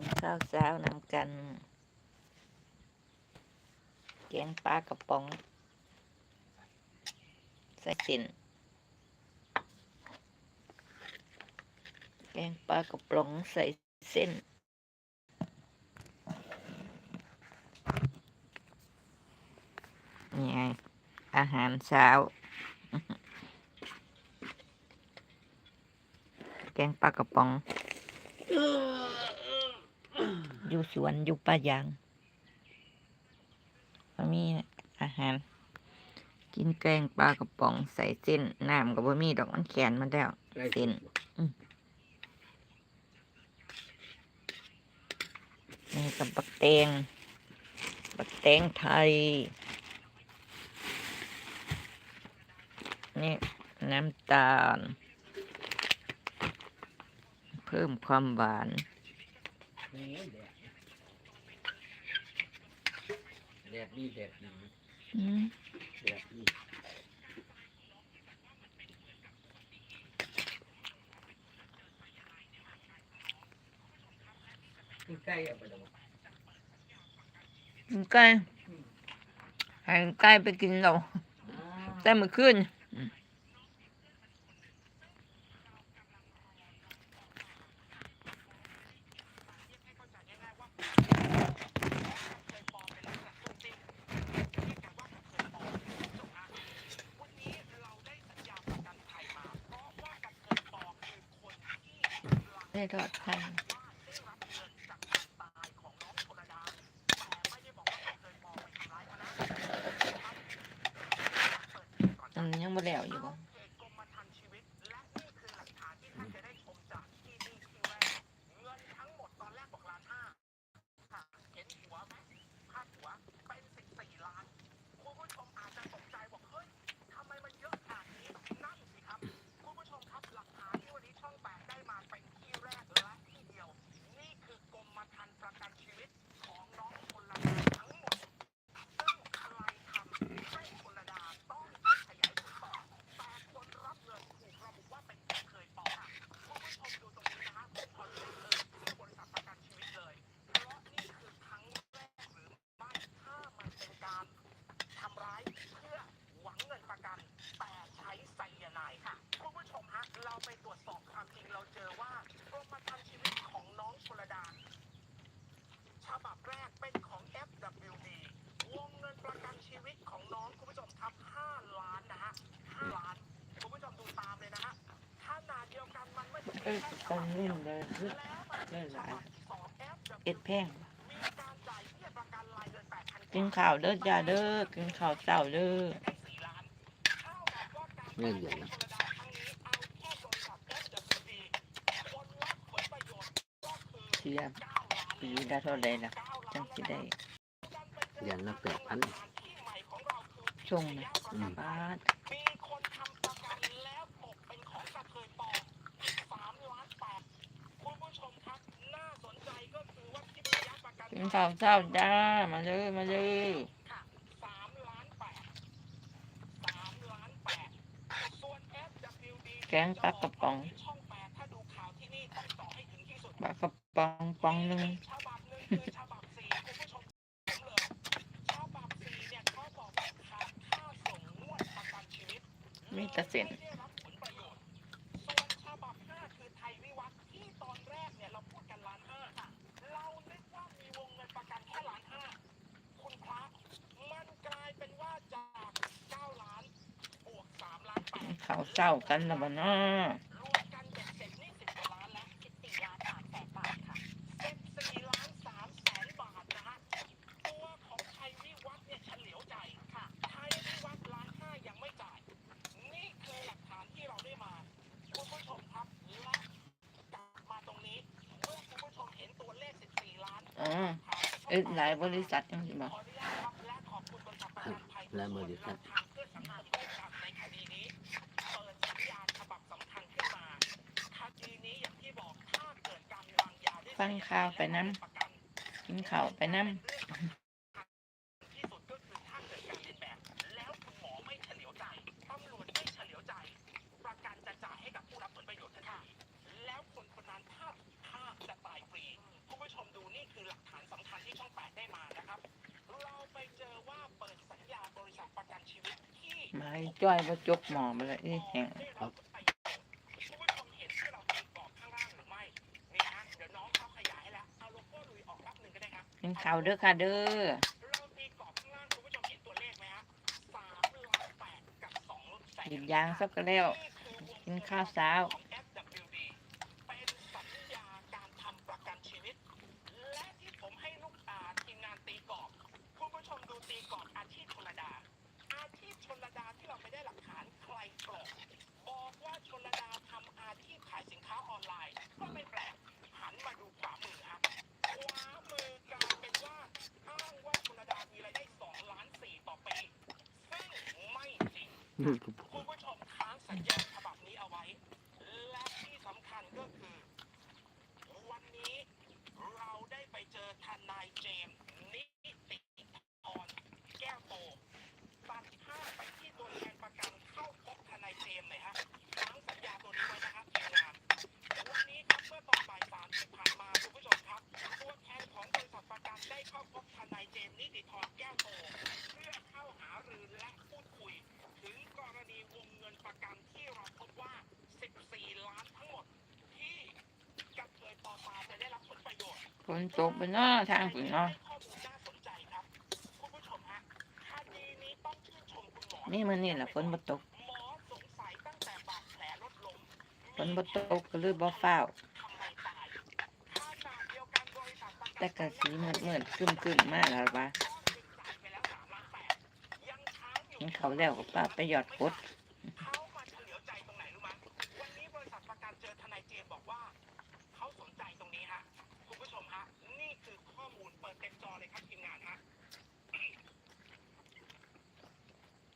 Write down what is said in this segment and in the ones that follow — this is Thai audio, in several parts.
กินข้าวเช้านำกันแกงปลากระป๋อง ใส่เส้นแกงปลากระป๋องใส่เส้นนี่ไงอาหารเช้า แกงปลากระป๋อง อยู่สวนอยู่ป่ายางก็มีอาหาร กินแกงปลากระป๋องใส่เส้นน้ำกับบะมีดอกมันแขนมาแล้วเส้นอืมนี่กับบักแตงบักแตงไทย นี่น้ำตาล เพิ่มความหวาน แดดดีแดดดีอืมแดดดีใกล้เอาไปแล้วกินไก่ให้ไก่ไปกินเราแต่เมื่อคืน มันยังไม่แล้วอยู่บ่ ฉบับแรกเป็นของ FWD วงเงินประกันชีวิตของน้องคุณผู้ชมครับ 5 ล้านนะฮะ 5 ล้าน คุณผู้ชมดูตามเลยนะฮะขนาดเดียวกันมันไม่ใช่ เอ้ย แค่ ตอนนี้มันเลยแล้วมันเล่นหลายสอง FWD เอ็ดแพงมีการจ่ายเบี้ยประกันรายเดือน8,000กินข้าวเด้อจ้าเด้อกินข้าวเช้าเด้อได้4ล้านเท่ากับว่าการเงินเดือนนะธรรมดาครั้งนี้เอาแค่บริษัท FWD คนรับผลประโยชน์ก็คือเสีย9ล้านปีได้เท่าใดล่ะจังสิได้เดือนละแปดพันที่ใหม่ของเราคือช่วงนะอืมบาทมีคนทำประกันแล้วตกเป็นของกระเทยปลอมสามล้านแปดคุณผู้ชมครับ น่าสนใจก็คือว่าที่ระ ยะประกันกินข้าวเช้าจ้า มาเลยมาเลยค่ะสามล้านแปดสามล้านแปดส่วน FWD แกงปลากระป๋องช่องแปดถ้าดูข่าวที่นี่ต้องต่อให้ถึงที่สุดปลากระป๋องป๋องหนึ่งฉบับหนึ่งคือฉบับสี่คุณผู้ชมผมเลยฉบับสี่เนี่ยเขาบอกว่าขาดค่าส่งงวดประกันชีวิตมีแต่เส้น เฉลียวใจค่ะไทยวิวัฒน์ล้านห้ายังไม่จ่ายนี่คือหลักฐานที่เราได้มาคุณผู้ชมครับและบมาตรงนี้เมื่อคุณผู้ชมเห็นตัวเลข14ล้านอ๋อเอ็ดหลายบริษัทจังสิบ่ขออนุญาตครับและขอบคุณบริษัท ฟังข่าวไปน้ำกินข่าวไปน้ำมาจ้อยว่าจกหมอไปเลยแห้งครับ แปดกับสองแสนหยิบยางสักก็แล้ว กินข้าวเช้าของ FWD เป็นสัญญาการทำประกันชีวิตและที่ผมให้ลูกอาทีมงานตีกรอบคุณผู้ชมดูตีกรอบอาชีพชนดาอาชีพชนดาที่เราไม่ได้หลักฐานใครกรอกบอกว่าชนดาทำอาชีพขายสินค้าออนไลน์ ก็ไม่แปลก หันมาดูขวามือครับขวามือกลายเป็นว่าอ้างว่าชนดามีรายได้2ล้าน4ต่อปี ซึ่งไม่ จริง คุณผู้ชมค้างสัญญาฉบับนี้เอาไว้ และที่สำคัญก็คือ วันนี้เราได้ไปเจอทนายเจมส์นิติธรแก้วโตตัดภาพไปที่ตัวแทนประกันเข้าพบทนายเจมส์หน่อยฮะค้างสัญญาตัวนี้ไว้นะครับทีมงาน วันนี้ครับเมื่อตอนบ่ายสามที่ผ่านมาคุณผู้ชมครับ ตัวแทนของบริษัทประกันได้เข้าพบทนายเจมส์นิติธรแก้วโต เพื่อเข้าหารือและพูดคุย ถึงกรณีวงเงินประกันที่เราพบว่า 14 ล้านทั้งหมด ที่กับเคยปอปาจะได้รับผลประโยชน์ ฝนตกไปหน้าทางฝนเนาะนี่มันนี่แหละฝนบตกฝนบตกก็เลยบ่ฟ้าวแต่กระสีเหมือนเหมือนขึ้นขึ้นมากแล้วปะเขาแล้วก็ป้าไปหยอดพุด เขามาเฉลียวใจตรงไหนรู้ไหมวันนี้บริษัทประกันเจอทนายเจมส์บอกว่าเขาสนใจตรงนี้ฮะ คุณผู้ชมฮะ นี่คือข้อมูลเปิดเต็มจอเลยครับทีมงานฮะ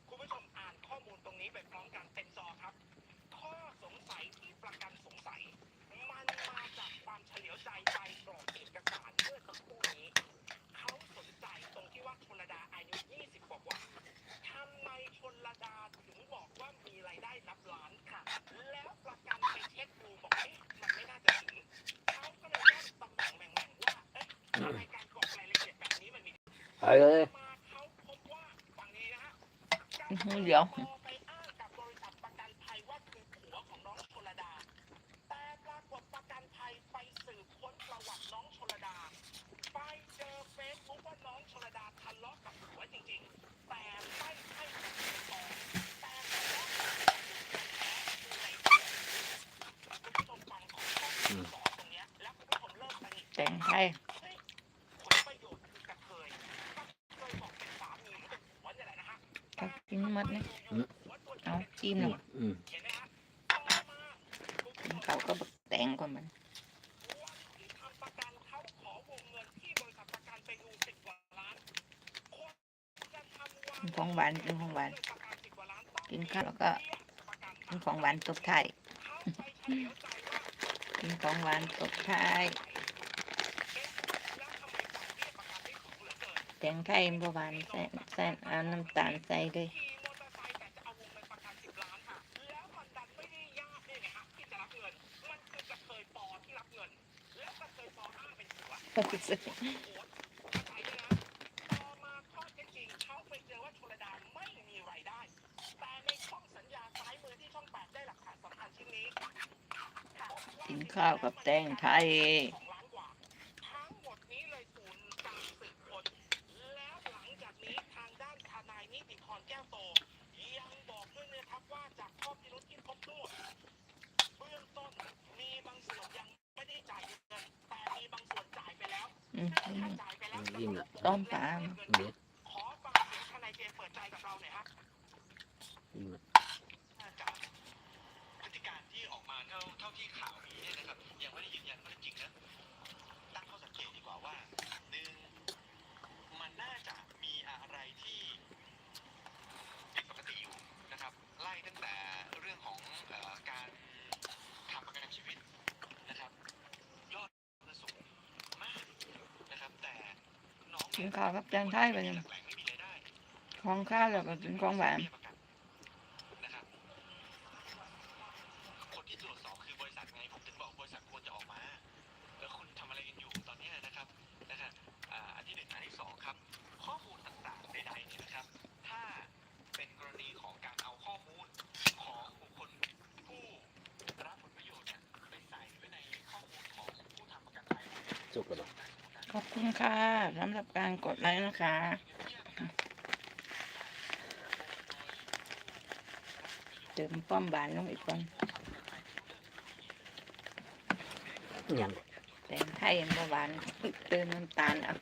คุณผู้ชมอ่านข้อมูลตรงนี้ไปพร้อมกันเต็มจอครับ ข้อสงสัยที่ประกันสงสัย มันมาจากความเฉลียวใจไปกรอกเเมื่อสักครู่นี้เขาสนใจตรงที่ว่าชนระดาอายุ 20 กว่ากว่าทำไมชนระดาถึงบอกว่ามีรายได้นับล้านค่ะ แล้วประกันไปเช็คดูบอกเอ๊ะมันไม่น่าจะถึงเขาก็เลยได้ตำแหน่งแหม่งๆว่าเอ๊ะทำไมการกรอกรายละเอียดแบบนี้มันมี ไปเลยมาเขาพบว่าฝั่งนี้นะฮะอื้อหือเดี๋ยวไปอ้างกับบริษัทประกันภัยว่าคือผัวของน้องชลดา แต่ปรากฏประกันภัยไปสืบค้นประวัติน้องชลดา ไปเจอเฟซบุ๊กว่าน้องชลดาทะ เลาะกับผัวจริงๆ แต่ไม่ใช่กับผัวต่อแต่ทะเลาะกับผัวแท้ๆคือในเดือนคุณผู้ชมฟังของข้อมูลสอนตรงเนี้ยแล้วคุณผู้ชมเริ่มสนิท แต่งไทยผลประโยชน์คือกระเทยกระเทยบอกเป็นสามีหรือเป็นผัวเนี่ยแหละนะฮะก็กินหมดนะเอาจิ้มหมดอืมเห็นไหมฮะต่อมากินข้าวก็บักแตงก่อนมันวันที่ทำประกันเขาขอวงเงินที่บริษัทประกันไปดูสิบกว่าล้านคนจะทำวาง กินของหวานกินของหวาน กินข้าวแล้วก็กินของหวานตบท้ายเขาไปเฉลียกินของหวานตบท้ายแล้วทยเสียประกันได้สูงเหลือเกินแตงไทยบหวานใส่ใส่เอาน้ำตาลใส่เลย ข้าวกับแตงไทย สองล้านกว่า ทั้งหมดนี้เลยศูนย์การสืบค้นแล้วหลังจากนี้ทางด้านทนายนิติธรแก้วโต ยังบอกด้วยนะครับว่าจากข้อพิรุธที่พบทั้งหมดเบื้องต้นมีบางส่วนยังไม่ได้จ่ายเงินแต่มีบางส่วนจ่ายไปแล้ว อืม ซึ่งถ้าจ่ายไปแล้ว ยิ่งละ ต้มปลา เด็ด ขอฟังเสียงทนายเจมส์เปิดใจกับเราหน่อยฮะ ยิ่งละ จากพฤติการที่ออกมา เท่าเท่าที่ข่าวนี้เนี่ยนะครับ ยังไม่ได้ยืนยันว่าจริงนะตั้งข้อสังเกตดีกว่าว่าหนึ่งมันน่าจะมีอะไรที่ผิดปกติอยู่นะครับ ไล่ตั้งแต่เรื่องของเอ่อการทำประกันชีวิตนะครับ ยอดสูงมากนะครับ แต่น้องกินข้าวกับแตงไทยไปหยังลักแหล่งไม่มีรายได้ของข้าวแล้วก็กินของหวาน นะครับคนที่ตรวจสอบคือบริษัทไงผมถึงบอกบริษัทควรจะออกมาแล้วคุณทำอะไรกันอยู่ตอนเนี้ยนะครับนะครับอ่าอันที่หนึ่งอันที่สองครับ ข้อมูลต่างๆใดๆเนี่ยนะครับ ถ้าเป็นกรณีของการ ขอบ คุณค่ะสำหรับการกดไลค์นะคะ เติมป้อมบานลงอีกก่อนยังแต่งไทยเมื่อวานเติมน้ำตาลเอา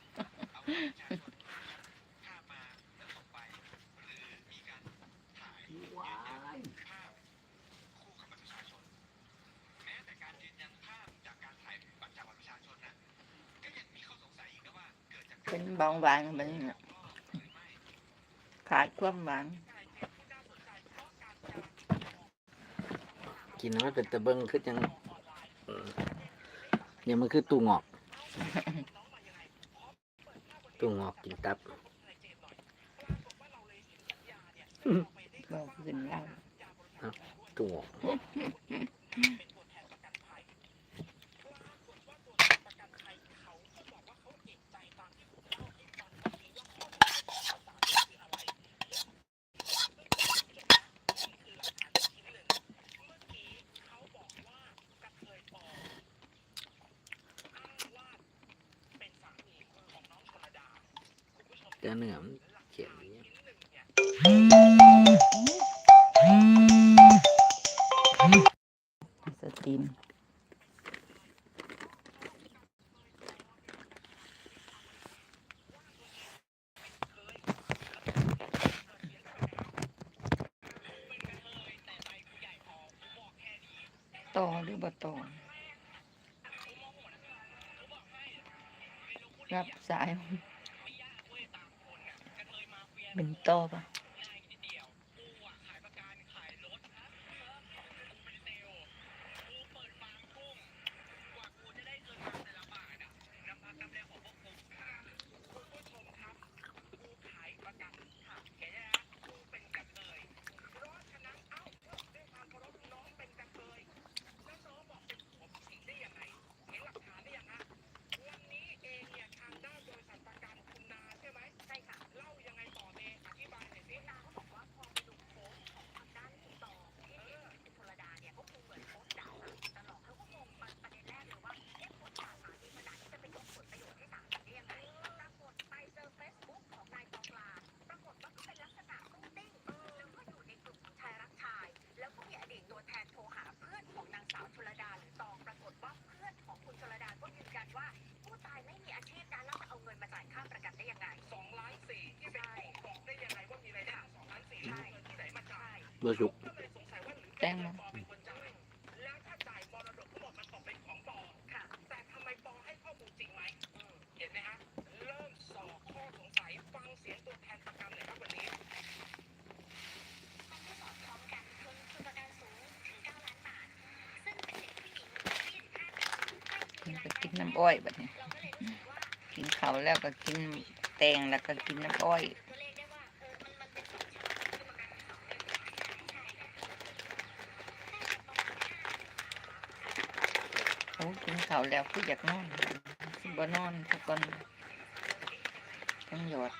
เป็นเบาหวานมันน่ะขาดความหวานกินแล้วมันเป็นตะเบิงคือจังเออเนี่ยมันคือตู้งอก ตู้งอกกินตับบอกขึ้นเล่าตู้งอก แต่เนื้อมเขียนอย่างเงี้ยสตรีมต่อหรือบ่ต่อรับสาย เป็นต่อปะ บ่สุก แต่งมา เห็นไหมฮะ เริ่มสอบข้อสงสัยฟังเสียง ตัวแทนประกันเลยครับวันนี้มันก็กินน้ำอ้อยแบบนี้ กินเขาวแล้วก็กินแตงแล้วก็กินน้ำอ้อย โอ้กิน เขาแล้วคืออยากนอนบ่นอนทุกคนต้องหยอด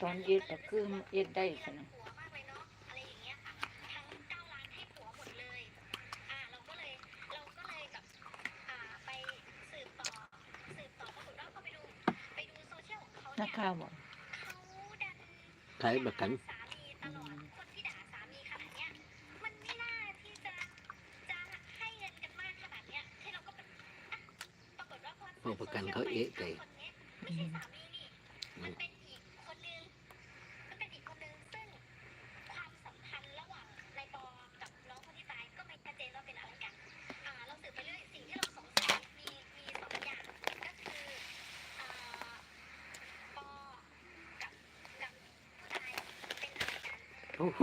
ตอนเย็ดก็คือเย็ดได้สินะนักข่าวบอกใช้ประกันอืมพวกประกันเขาเอะใจ อืม มันเป็นอีกคนนึง มันเป็นอีกคนนึง ซึ่งความสัมพันธ์ระหว่างนายปอกับน้องคนที่ตายก็ไม่ชัดเจนว่าเป็นอะไรกัน อ่า เราสืบไปเรื่อยสิ่งที่เราสงสัยมีมีสองอย่าง ก็คือ อ่า ปอ กับ กับผู้ตายเป็นอะไรกัน โอ้โห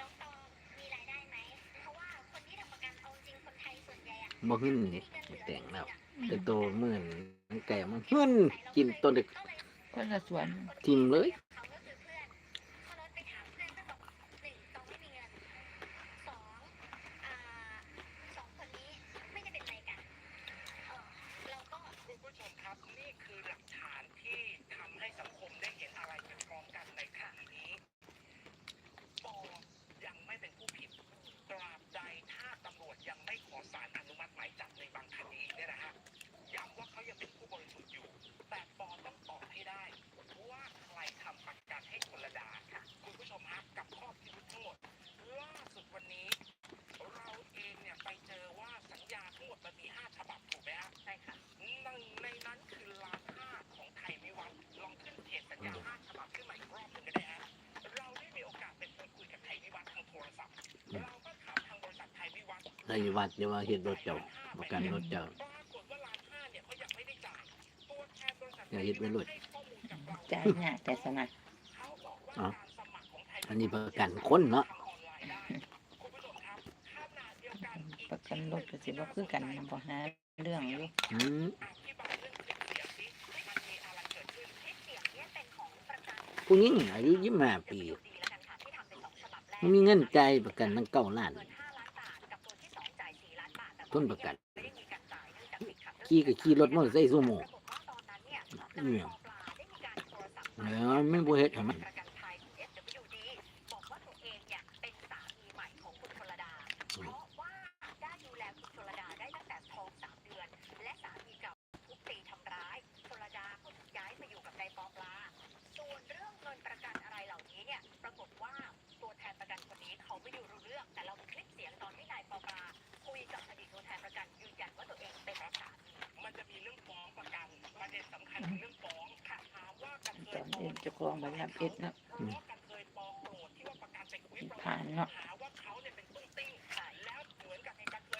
น้องตองมีรายได้ไหมเพราะว่าคนที่ทำประกันเอาจริงคนไทยส่วนใหญ่อะบ่ขึ้นนี่แต่งแล้วแต่โตเหมือนมันแก่มันเฮือนกินต้นเด็กคนละสวนทิมเลย ในวัดเดี๋ยวว่าเฮ็ดรถเจ้าประกันรถเจ้าปรากฏว่าลานห้าเนี่ยเขายังไม่ได้จ่ายตัวแทนบริษัทอย่าเฮ็ดไว้เลยให้ข้อมูลกับเราจ่ายหน้าแต่สนะเขาบอกว่าอ๋อการสมัครของไทยอันนี้ประกันคนเนาะทำออนไลน์ได้คุณผู้ชมครับขณะเดียวกันอีกประกันรถก็สิบ่คือกันนะบ่หาเรื่องอยู่อืมอธิบายเรื่องคลิปเสียงสิมันมีอะไรเกิดขึ้นคลิปเสียงเนี้ยเป็นของประกันผู้หญิงอายุยี่สิบห้าปีดีแล้วกันค่ะที่ทำเป็นสองฉบับแรกมันมีเงินจ่ายประกันตั้งเก้าล้าน ต้นประกันขี่กับขี่รถมอเตอร์ไซค์ซูโม่ปรากฏว่าตอนนั้นเนี่ยเนี่ยนายปอปลาได้มีการโทรศัพท์เอไม่บูเฮ็ดให้มัน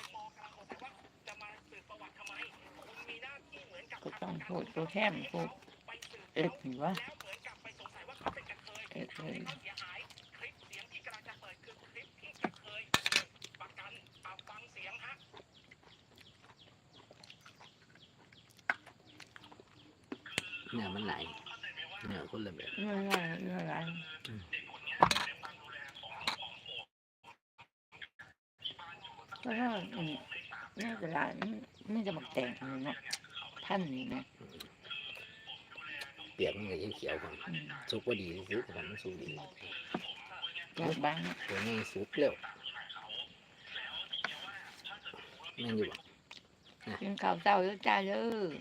ยปอกำลังสงสัยว่าจะมาสืบประวัติทำไมคุณมีหน้าที่เหมือนกับก็ทำต้ปองระกันพูดตัวแทนพูดไปสืบเอ็ดเขานี่วะแล้วเหมือนกับไปสงสัยว่าเขาเป็นกระเทยเอ็ดทำเลให้ยเขาเสียหายคลิปเสียงที่กำลังจะเปิดคือคลิปที่กระเทยประกันเอาฟังเสียงฮะเนี่ยมันไหลาย เนี่ยคนละแบบไม่ว่าไม่ว่าอะไรก็ว่าอืมน่าจะหลานไม่จะบักแต่งเลยเนาะท่านนี่นะเปียกมันก็ยังเขียวกันสุกว่าดีสุกกันมันสุกดีตัวบ้านตัวนี้สุกเร็วแม่นอยู่บ่กินข้าวเช้าเยอะจ้าเลย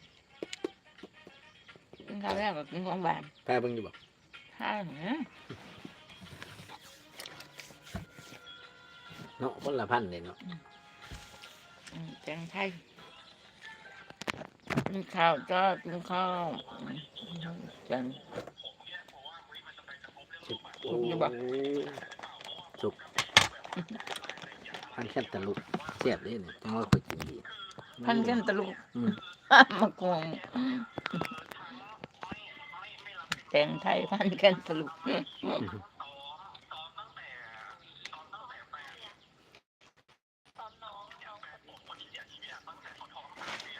กินข้าวแรกก็กินของหวานพาเบิ่งอยู่บ่ห้าเนี่ยเนาะคนละพันเลยเนาะอืมแตงไทยกินข้าวจ้ากินข้าวอืมจังสุกสุกอยู่บ่ สุกพันแค่ตะลุกแซ่บเลยเนี่ยจังว่าก็กินดี พันกันตะลุกอืมมากวง แตงไทยพันกันตะลุก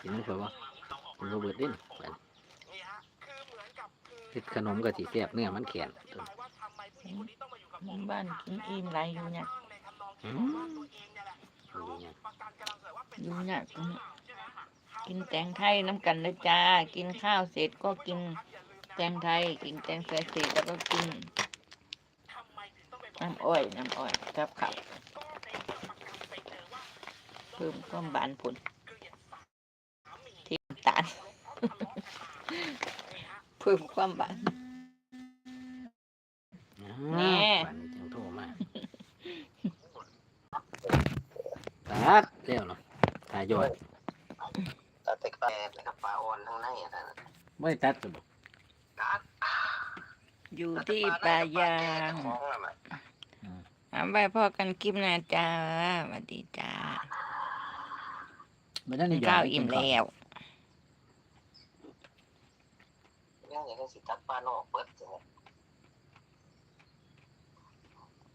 กินน้ำเปล่าวะกินโรเบิร์ตดินไปนี่ฮะคือเหมือนกับคือเฮ็ดขนมก็สิแซ่บเนื้อมันแข็งอธิบายว่าทำไมผู้หญิงคนนี้ต้องมาอยู่กับผมบ้านกินอิ่มไรอยู่เนี่ยในทำนองที่บอกว่าตัวเองเนี่ยแหละดูเนี่ยประกันกำลังเสนอว่าเป็นอยู่เนี่ยกินใช่ไหมคะกินแตงไทยน้ำกันเลยจ้า กินข้าวเสร็จก็กิน แตงไทย กินแตงไทยเสร็จแล้วก็กินทำไมถึงต้องไปบอกน้ำอ้อยน้ำอ้อยกับข้าวก็ในเมื่อประกันไปเจอว่าเพิ่มความบานผลเกลียดสามีที่น้ำตาลเขาทะเลาะกันมานี่ฮะเพิ่มความบานแน่ฝันจังโทรมาตัดแล้วเนาะทายอดตัดแต่แปดนะครับปลาอ่อนทั้งในอะท่านไม่ตัดจะบอกตัด อยู่ที่ปลายางของนั่นน่ะเอาไว้พ่อกันกิมนาจ้าสวัสดีจ้าไม่ได้ในกินยอดข้าวให้อิ่มกินข้าว แล้ว